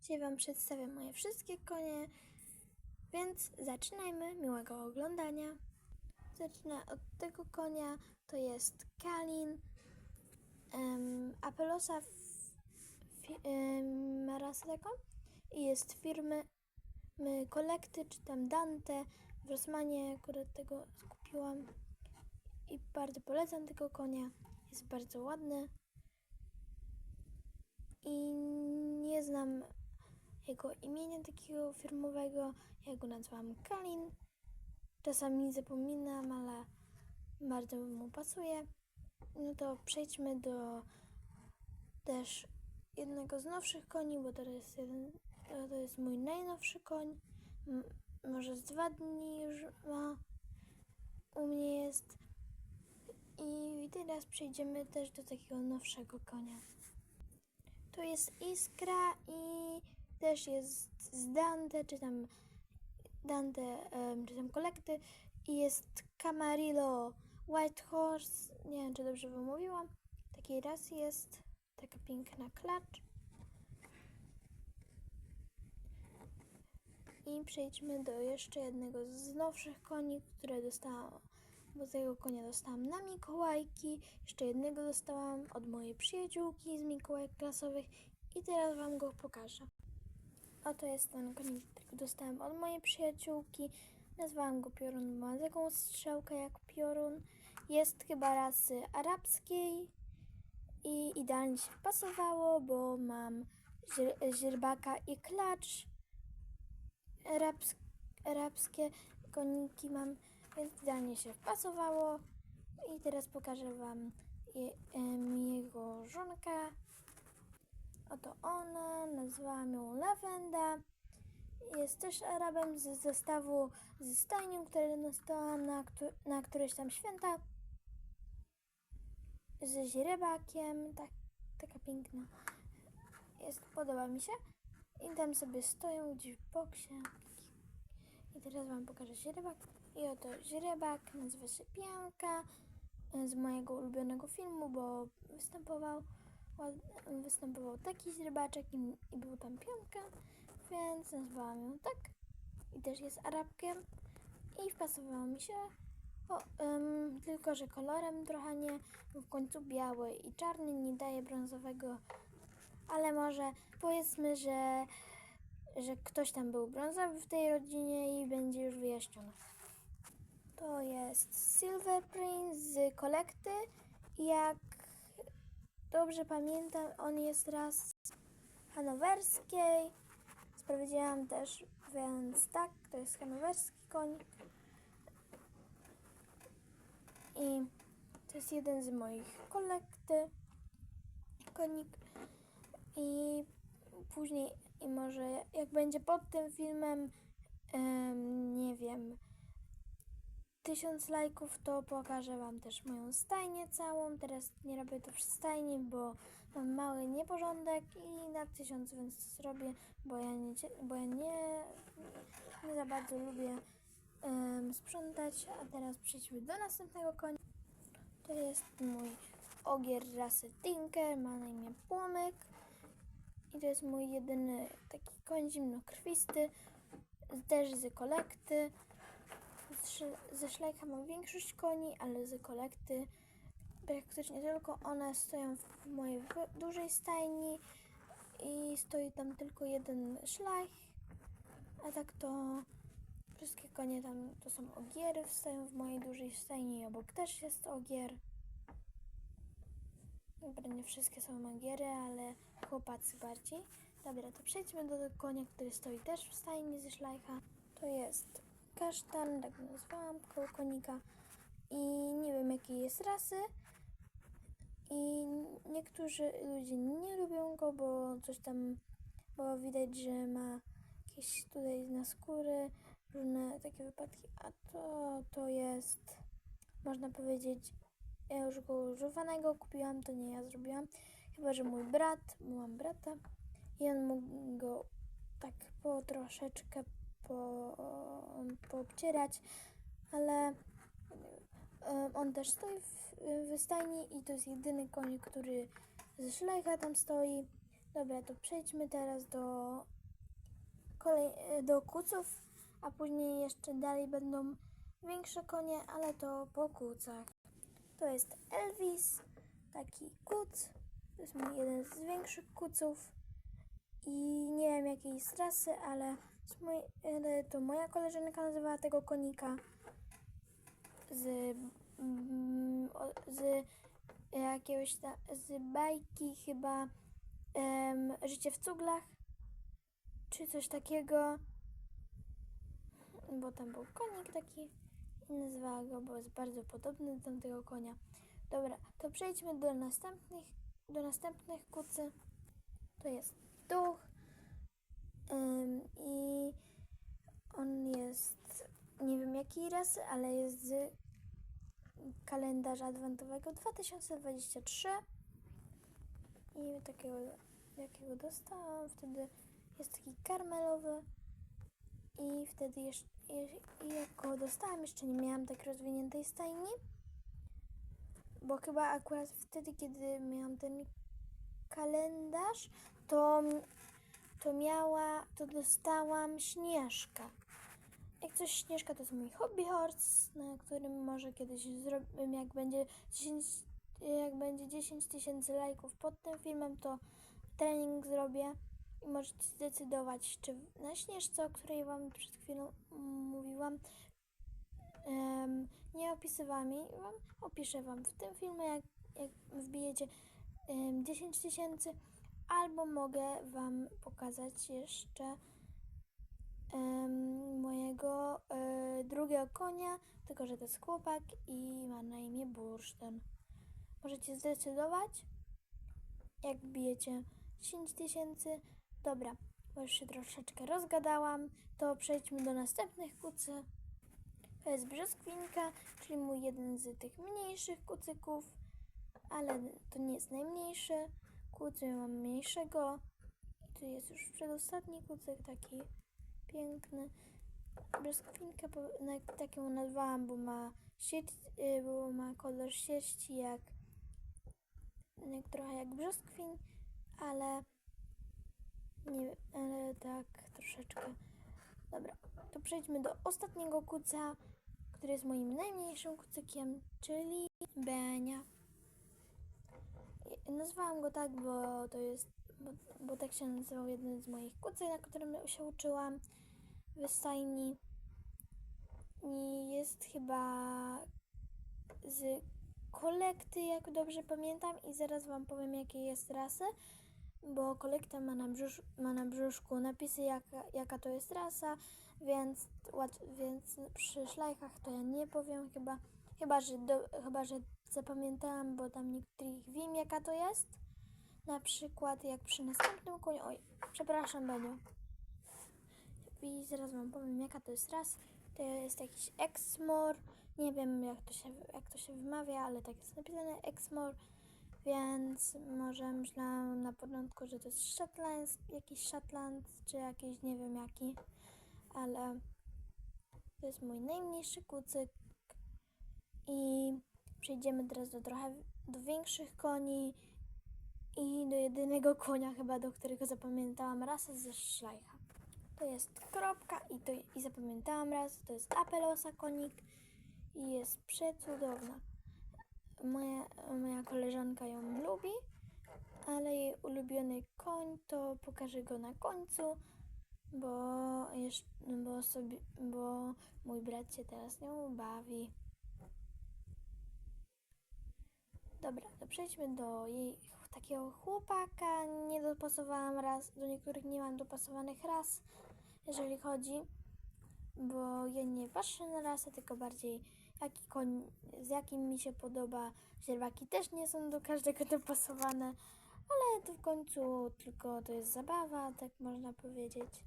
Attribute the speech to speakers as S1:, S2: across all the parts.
S1: Dzisiaj Wam przedstawię moje wszystkie konie, więc zaczynajmy. Miłego oglądania. Zacznę od tego konia, to jest Kalin. Um, Apelosa em, ma rasę taką i jest firmy my, czy tam Dante. W Rosmanie akurat tego skupiłam i bardzo polecam tego konia. Jest bardzo ładny i nie znam jego imienia takiego firmowego. Ja go nazwałam Kalin. Czasami zapominam, ale bardzo mu pasuje. No to przejdźmy do też jednego z nowszych koni, bo to jest, jeden, to jest mój najnowszy koń. M- może z dwa dni już ma. U mnie jest. I teraz przejdziemy też do takiego nowszego konia. To jest Iskra i też jest z Dante, czy tam Dante, em, czy tam Kolekty i jest Camarillo White Horse, nie wiem czy dobrze wymówiłam, takiej rasy jest, taka piękna klacz. I przejdźmy do jeszcze jednego z nowszych koni, które dostałam, bo tego konia dostałam na Mikołajki, jeszcze jednego dostałam od mojej przyjaciółki z Mikołajek klasowych i teraz Wam go pokażę. Oto jest ten konik, którego dostałam od mojej przyjaciółki. Nazwałam go Piorun, bo ma taką strzałkę jak piorun. Jest chyba rasy arabskiej i idealnie się pasowało, bo mam źrebaka i klacz. Arabs- arabskie koniki mam, więc idealnie się wpasowało. I teraz pokażę Wam je, jego żonkę. Oto ona, nazwałam ją Lawenda. Jest też Arabem z zestawu ze stajnią, które dostałam na, na któreś tam święta. Z źrebakiem, tak, taka piękna. Jest, podoba mi się. I tam sobie stoją gdzieś w boksie. I teraz Wam pokażę źrebak. I oto źrebak, nazywa się Pianka. Z mojego ulubionego filmu, bo występował występował taki źrebaczek i, i był tam piątka, więc nazwałam ją tak. I też jest Arabkiem i wpasowało mi się. O, ym, tylko, że kolorem trochę nie, bo w końcu biały i czarny nie daje brązowego, ale może powiedzmy, że, że ktoś tam był brązowy w tej rodzinie i będzie już wyjaśnione. To jest Silver Prince z kolekty. Jak dobrze pamiętam, on jest raz hanowerskiej. Sprawdziłam też, więc tak, to jest hanowerski koń. I to jest jeden z moich kolekty konik. I później, i może jak będzie pod tym filmem, em, nie wiem, tysiąc lajków, to pokażę Wam też moją stajnię całą. Teraz nie robię to w stajni, bo mam mały nieporządek i na tysiąc więc to zrobię, bo ja nie, bo ja nie, nie za bardzo lubię em, sprzątać. A teraz przejdźmy do następnego konia. To jest mój ogier rasy Tinker, ma na imię Płomyk. I to jest mój jedyny taki koń zimnokrwisty, też z kolekty. Ze szlajka mam większość koni, ale z kolekty praktycznie tylko one stoją w mojej dużej stajni i stoi tam tylko jeden szlajch, a tak to wszystkie konie tam to są ogiery, stoją w mojej dużej stajni i obok też jest ogier. Dobra, nie wszystkie są ogiery, ale chłopacy bardziej. Dobra, to przejdźmy do konia, który stoi też w stajni ze szlajcha. To jest kasztan, tak nazwałam, koło konika. I nie wiem jakiej jest rasy. I niektórzy ludzie nie lubią go, bo coś tam, bo widać, że ma jakieś tutaj na skóry, różne takie wypadki. A to, to jest, można powiedzieć, ja już go używanego kupiłam, to nie ja zrobiłam. Chyba, że mój brat, mam brata i on mógł go tak po troszeczkę po, poobcierać, ale em, on też stoi w, w stajni i to jest jedyny koń, który ze szlajcha tam stoi. Dobra, to przejdźmy teraz do kolej, e, do kuców, a później jeszcze dalej będą większe konie, ale to po kucach. To jest Elvis, taki kuc. To jest mój jeden z większych kuców. I nie wiem jakiej jest ale to moja koleżanka nazywała tego konika z, mm, z jakiegoś ta, z bajki chyba em, Życie w cuglach czy coś takiego bo tam był konik taki i nazwała go, bo jest bardzo podobny do tamtego konia. Dobra, to przejdźmy do następnych, do następnych kucy. To jest duch i on jest, nie wiem jakiej rasy, ale jest z kalendarza adwentowego 2023 i takiego, jakiego dostałam, wtedy jest taki karmelowy. I wtedy jeszcze, jak go dostałam, jeszcze nie miałam tak rozwiniętej stajni, bo chyba akurat wtedy, kiedy miałam ten kalendarz, to, to miała, to dostałam Śnieżkę. Jak coś Śnieżka to jest mój hobby horse, na którym może kiedyś zrobię, jak będzie 10, jak będzie 10 tysięcy lajków pod tym filmem, to trening zrobię i możecie zdecydować, czy na Śnieżce, o której Wam przed chwilą mówiłam, em, nie opisywałam jej Wam, opiszę Wam w tym filmie, jak, jak wbijecie em, 10 tysięcy, albo mogę Wam pokazać jeszcze em, mojego e, drugiego konia, tylko że to jest chłopak i ma na imię Bursztyn. Możecie zdecydować, jak bijecie 10 tysięcy. Dobra, bo już się troszeczkę rozgadałam, to przejdźmy do następnych kucy. To jest brzoskwinka, czyli mój jeden z tych mniejszych kucyków, ale to nie jest najmniejszy kucy, mam mniejszego. Tu jest już przedostatni kucyk, taki piękny. Brzoskwinkę na- taką nazwałam, bo ma sieć, y, bo ma kolor sierści jak, jak trochę jak brzoskwin, ale nie, ale tak troszeczkę. Dobra, to przejdźmy do ostatniego kuca, który jest moim najmniejszym kucykiem, czyli Benia. Nazwałam go tak, bo to jest, bo, bo tak się nazywał jeden z moich kucy, na którym się uczyłam w stajni. I jest chyba z kolekty, jak dobrze pamiętam, i zaraz Wam powiem, jakiej jest rasy, bo kolekta ma na, brzusz, ma na brzuszku napisy, jaka, jaka to jest rasa, więc, więc przy szlajkach to ja nie powiem chyba, chyba że, do, chyba, że zapamiętałam, bo tam niektórych wiem, jaka to jest. Na przykład jak przy następnym koniu, oj, przepraszam Beniu. I zaraz wam powiem, jaka to jest ras. To jest jakiś Exmoor. Nie wiem, jak to się, jak to się wymawia, ale tak jest napisane Exmoor. Więc może myślałam na początku, że to jest Shetland, jakiś Shetland, czy jakiś nie wiem jaki. Ale to jest mój najmniejszy kucyk. Przejdziemy teraz do trochę do większych koni i do jedynego konia chyba, do którego zapamiętałam rasę ze szlajcha. To jest kropka i, to, i zapamiętałam raz, to jest apelosa konik i jest przecudowna. Moja, moja koleżanka ją lubi, ale jej ulubiony koń to pokażę go na końcu, bo, jeszcze, bo, sobie, bo mój brat się teraz nią bawi. Dobra, to przejdźmy do jej takiego chłopaka. Nie dopasowałam raz, do niektórych nie mam dopasowanych ras, jeżeli chodzi, bo ja nie patrzę na rasę, tylko bardziej jaki koń, z jakim mi się podoba. Źrebaki też nie są do każdego dopasowane, ale to w końcu tylko to jest zabawa, tak można powiedzieć.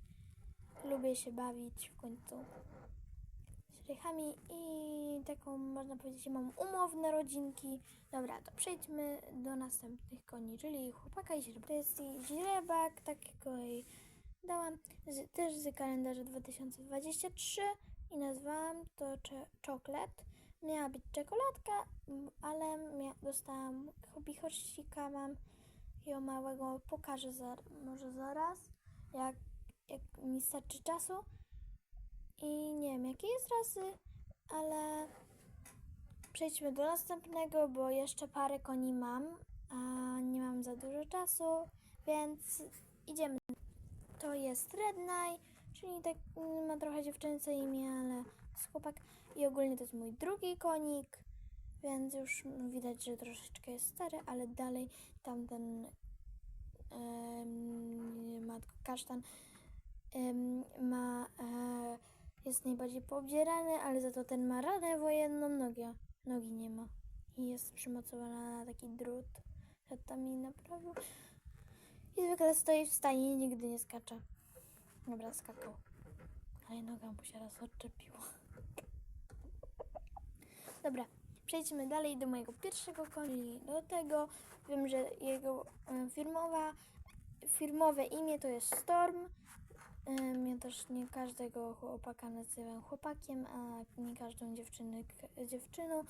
S1: Lubię się bawić w końcu i taką można powiedzieć, mam umowne rodzinki. Dobra, to przejdźmy do następnych koni, czyli chłopaka i źrebaka. To jest źrebak, takiego jej dałam, z, też z kalendarza 2023 i nazwałam to czoklet. Miała być czekoladka, ale dostałam hobby horsika mam ją małego pokażę za, może zaraz, jak, jak mi starczy czasu. I nie wiem, jakie jest rasy, ale przejdźmy do następnego, bo jeszcze parę koni mam, a nie mam za dużo czasu, więc idziemy. To jest Rednaj, czyli tak mm, ma trochę dziewczęce imię, ale jest chłopak. I ogólnie to jest mój drugi konik, więc już widać, że troszeczkę jest stary, ale dalej tamten em, matko kasztan ma e, jest najbardziej poobdzierany, ale za to ten ma ranę wojenną, nogi, nogi nie ma. I jest przymocowana na taki drut. Tata mi naprawił. I zwykle stoi w stanie i nigdy nie skacze. Dobra, skakał. Ale noga mu się raz odczepiła. Dobra, przejdźmy dalej do mojego pierwszego konia. Do tego wiem, że jego firmowa, firmowe imię to jest Storm. Ja też nie każdego chłopaka nazywam chłopakiem, a nie każdą dziewczynę dziewczyną,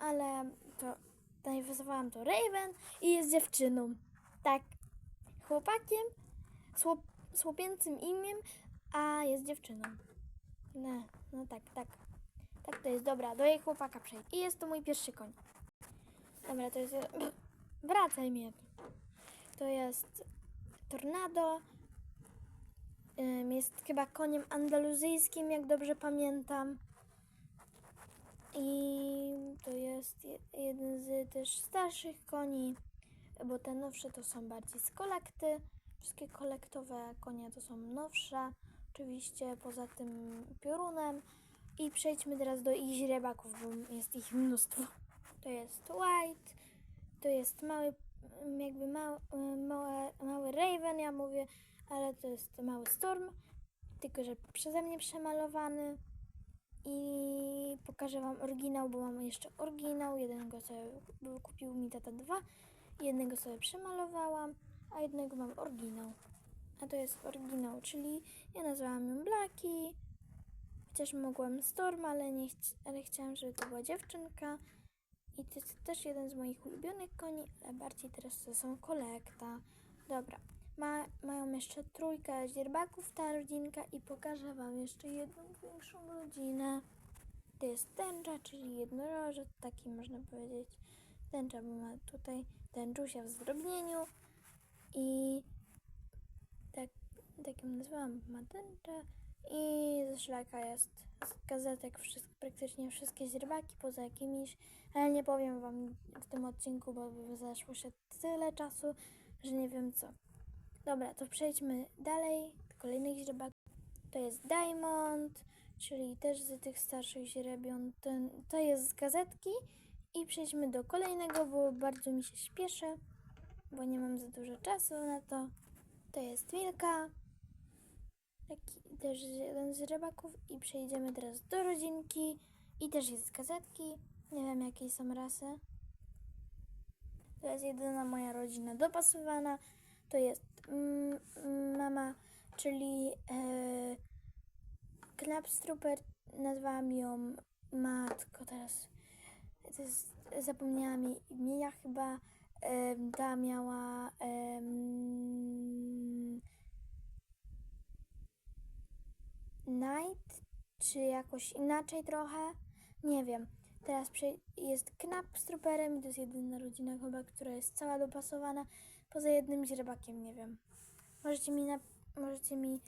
S1: ale to nazywałam to Raven i jest dziewczyną. Tak, chłopakiem, słop, słopięcym imieniem, a jest dziewczyną. No, no tak, tak. Tak to jest, dobra, do jej chłopaka przejdź. I jest to mój pierwszy koń. Dobra, to jest... Wracaj mnie. To jest Tornado. Jest chyba koniem andaluzyjskim, jak dobrze pamiętam. I to jest je- jeden z też starszych koni, bo te nowsze to są bardziej z kolekty. Wszystkie kolektowe konie to są nowsze, oczywiście poza tym piorunem. I przejdźmy teraz do ich źrebaków, bo jest ich mnóstwo. To jest White, to jest mały, jakby mały, mały, mały Raven, ja mówię, ale to jest mały Storm, tylko że przeze mnie przemalowany. I pokażę Wam oryginał, bo mam jeszcze oryginał. Jednego sobie kupił mi tata dwa, jednego sobie przemalowałam, a jednego mam oryginał. A to jest oryginał, czyli ja nazwałam ją Blaki. Chociaż mogłam Storm, ale, nie chci- ale chciałam, żeby to była dziewczynka. I to jest też jeden z moich ulubionych koni, ale bardziej teraz to są kolekta. Dobra, Ma, mają jeszcze trójkę źrebaków ta rodzinka i pokażę Wam jeszcze jedną większą rodzinę. To jest tęcza, czyli jednorożec, taki można powiedzieć. Tęcza bo ma tutaj tęczusia w zdrobnieniu i tak, tak ją nazwałam, bo ma tęczę. I ze szlaka jest z gazetek wszystko, praktycznie wszystkie źrebaki, poza jakimiś, ale nie powiem Wam w tym odcinku, bo by zaszło się tyle czasu, że nie wiem co. Dobra, to przejdźmy dalej do kolejnych źrebaków. To jest Diamond, czyli też z tych starszych źrebion. Ten, to jest z gazetki. I przejdźmy do kolejnego, bo bardzo mi się śpieszy, bo nie mam za dużo czasu na to. To jest Wilka, taki też jeden z rybaków. I przejdziemy teraz do rodzinki. I też jest z gazetki. Nie wiem jakiej są rasy. To jest jedyna moja rodzina dopasowana. To jest mm, mama, czyli e, Knapstrooper. Nazwałam ją matko teraz. To jest, zapomniałam jej imienia chyba. Ta miała Night, czy jakoś inaczej trochę. Nie wiem. Teraz jest Knap z Trooperem i to jest jedyna rodzina chyba, która jest cała dopasowana. Poza jednym źrebakiem, nie wiem. Możecie mi, nap- możecie mi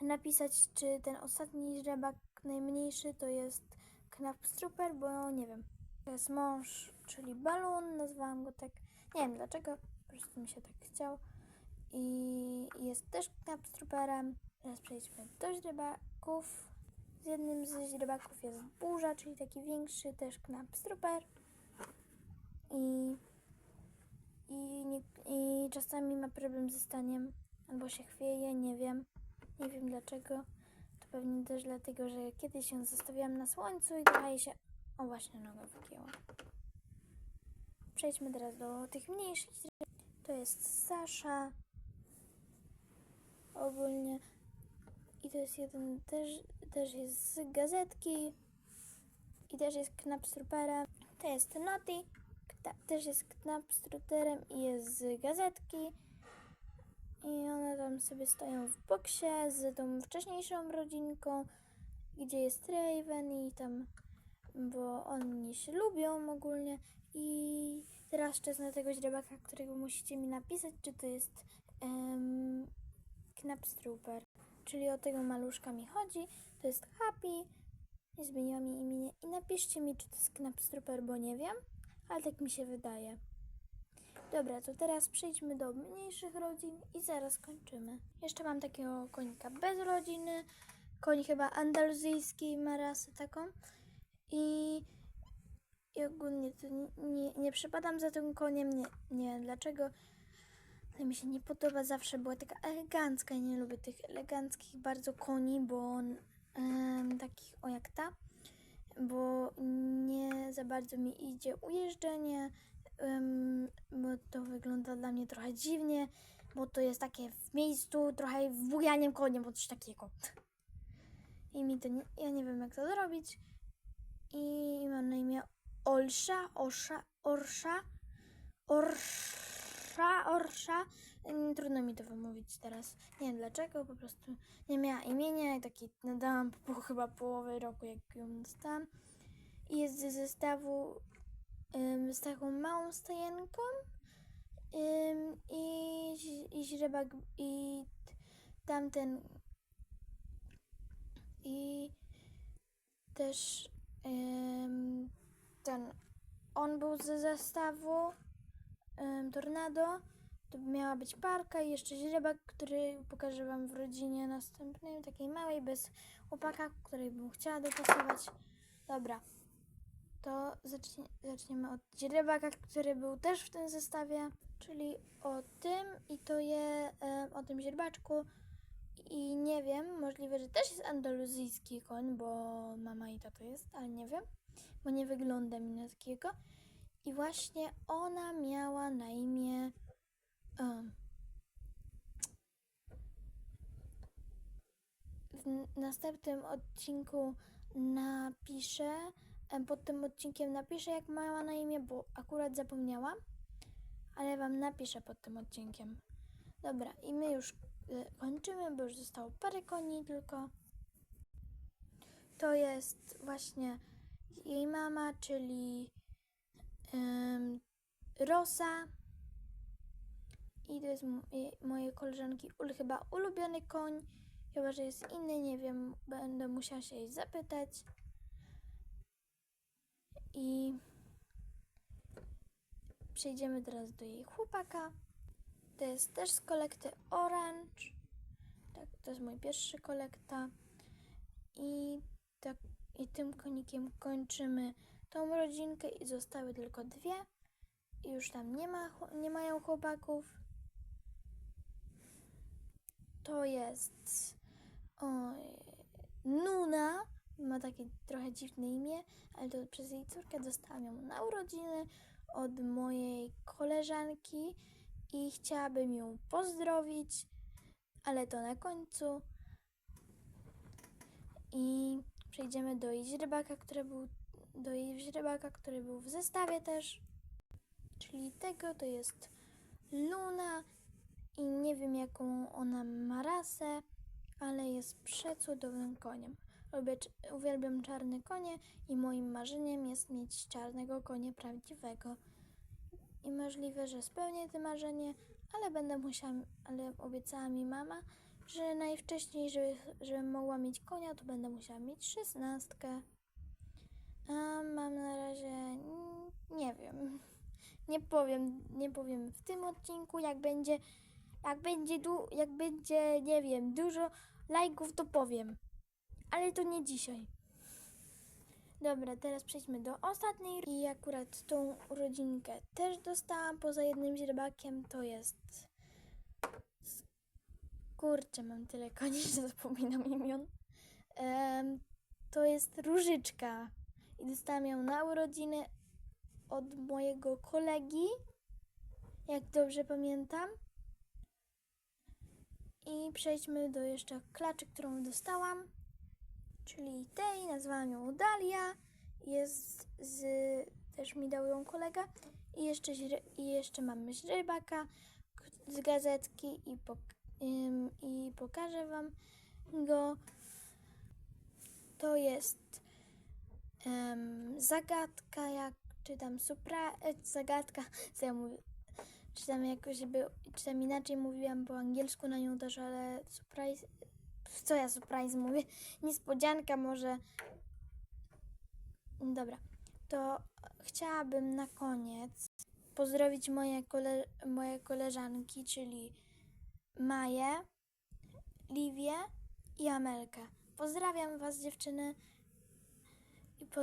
S1: napisać, czy ten ostatni źrebak najmniejszy to jest Knap Trooper, bo nie wiem. To jest mąż, czyli balon, nazwałam go tak. Nie wiem dlaczego, po prostu mi się tak chciał. I jest też Knap Trooperem. Teraz przejdźmy do źrebaków. Z jednym z źrebaków jest burza, czyli taki większy, też Knap Trooper. I i, nie, i czasami ma problem ze staniem, albo się chwieje, nie wiem. Nie wiem dlaczego. To pewnie też dlatego, że kiedyś ją zostawiłam na słońcu i trochę się... O, właśnie noga wygięła. Przejdźmy teraz do tych mniejszych. To jest Sasza. Ogólnie. I to jest jeden też, też jest z gazetki. I też jest Knapstruperem. To jest Noti, też jest knapstruterem i jest z gazetki. I one tam sobie stoją w boksie z tą wcześniejszą rodzinką, gdzie jest Raven i tam, bo oni się lubią ogólnie. I teraz czas na tego źrebaka, którego musicie mi napisać, czy to jest um, Knapstrooper. Czyli o tego maluszka mi chodzi. To jest Happy. Nie zmieniłam jej imienia. I napiszcie mi, czy to jest Knapstrooper, bo nie wiem. Ale tak mi się wydaje. Dobra, to teraz przejdźmy do mniejszych rodzin i zaraz kończymy. Jeszcze mam takiego konika bez rodziny. Koń chyba andaluzyjski ma rasę taką. I, i ogólnie nie, nie, nie przepadam za tym koniem. Nie, nie wiem dlaczego. Mi się nie podoba. Zawsze była taka elegancka. Ja nie lubię tych eleganckich bardzo koni, bo takich o jak ta. Bo nie za bardzo mi idzie ujeżdżenie. bo to wygląda dla mnie trochę dziwnie, bo to jest takie w miejscu trochę wujaniem koniem, bo coś takiego. I mi to nie, ja nie wiem jak to zrobić. I mam na imię Olsza, Osza, Orsza, Orsza, Orsza. Trudno mi to wymówić teraz. Nie wiem dlaczego, po prostu nie miała imienia i taki nadałam po chyba połowy roku, jak ją dostałam. I jest ze zestawu ym, z taką małą stajenką ym, i, i źrebak i tamten i też ym, ten on był ze zestawu Tornado to miała być parka i jeszcze źrebak, który pokażę wam w rodzinie następnej, takiej małej, bez chłopaka, której bym chciała dopasować. Dobra, to zacznie, zaczniemy od źrebaka, który był też w tym zestawie, czyli o tym i to je o tym źrebaczku. I nie wiem, możliwe, że też jest andaluzyjski koń, bo mama i tato jest, ale nie wiem, bo nie wygląda mi na takiego. I właśnie ona miała na imię. w następnym odcinku napiszę, pod tym odcinkiem napiszę, jak miała na imię, bo akurat zapomniałam, ale wam napiszę pod tym odcinkiem. Dobra, i my już y, kończymy, bo już zostało parę koni tylko. To jest właśnie jej mama, czyli Rosa. I to jest m- jej- mojej koleżanki ul, chyba ulubiony koń. Chyba, że jest inny, nie wiem, będę musiała się jej zapytać. I przejdziemy teraz do jej chłopaka. To jest też z kolekty Orange. Tak, to jest mój pierwszy kolekta. I, tak, I tym konikiem kończymy tą rodzinkę i zostały tylko dwie. I już tam nie, ma, nie mają chłopaków. To jest oj, Nuna. Ma takie trochę dziwne imię, ale to przez jej córkę dostałam ją na urodziny od mojej koleżanki i chciałabym ją pozdrowić, ale to na końcu. I przejdziemy do jej źrebaka, który był do jej źrebaka, który był w zestawie też. Czyli tego to jest Luna i nie wiem jaką ona ma rasę, ale jest przecudownym koniem. Lubię, uwielbiam czarne konie i moim marzeniem jest mieć czarnego konia prawdziwego. I możliwe, że spełnię to marzenie, ale będę musiała, ale obiecała mi mama, że najwcześniej, żeby, żebym mogła mieć konia, to będę musiała mieć szesnastkę. A mam na razie, nie wiem, nie powiem, nie powiem w tym odcinku, jak będzie, jak będzie, du, jak będzie, nie wiem, dużo lajków, to powiem. Ale to nie dzisiaj. Dobra, teraz przejdźmy do ostatniej i akurat tą urodzinkę też dostałam poza jednym źrebakiem, to jest... Kurczę, mam tyle koni, że zapominam imion. Em, to jest Różyczka i dostałam ją na urodziny od mojego kolegi, jak dobrze pamiętam. I przejdźmy do jeszcze klaczy, którą dostałam, czyli tej, nazwałam ją Dalia, jest z, też mi dał ją kolega I jeszcze, i jeszcze mamy źrebaka k- z gazetki i, pok- ym, i pokażę Wam go. To jest em, zagadka, jak czytam supra, e, zagadka, co ja mówię, czytam jakoś, by, czytam inaczej, mówiłam po angielsku na nią też, ale surprise, co ja surprise mówię, niespodzianka może, dobra, to chciałabym na koniec pozdrowić moje, kole, moje koleżanki, czyli Maję, Liwię i Amelkę. Pozdrawiam Was dziewczyny i, po,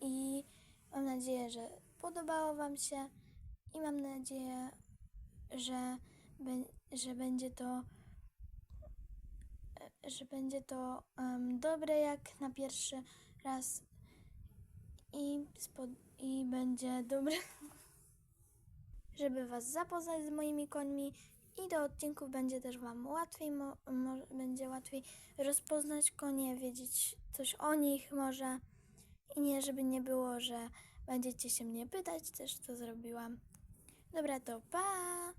S1: i mam nadzieję, że podobało Wam się i mam nadzieję, że, że będzie to że będzie to dobre jak na pierwszy raz i, spod, i będzie dobre, żeby Was zapoznać z moimi końmi i do odcinków będzie też Wam łatwiej, mo, będzie łatwiej rozpoznać konie, wiedzieć coś o nich może i nie, żeby nie było, że będziecie się mnie pytać, też to zrobiłam. Dobra, to pa!